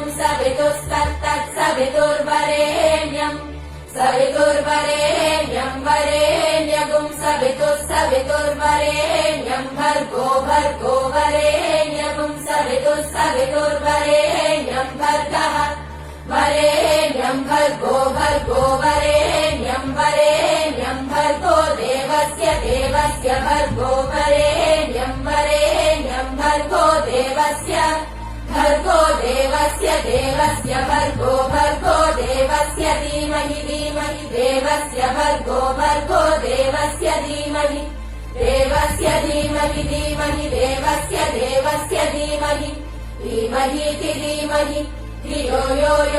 ु सवितुवितुर्वरेः सवितुर्वरेः वरेः भर्गो भर्गो वरेण्यगुम् गोभर् गोवरेः न्यगु सवितुवितुर्वरेः भर्गो गोभर् वरेण्यम् ण्यम्बरेः भर्तो देवस्य देवस्य वरेण्यम् वरेण्यम् भर्गो देवस्य भर् देवस्य देवस्य भर्गो भर्गो देवस्य धीमहि धीमहि देवस्य भर्गो भर्गो देवस्य धीमहि देवस्य धीमहि धीमहि देवस्य देवस्य धीमहि धीमहीति धीमहि धियो यो यो धियो धियो यो नो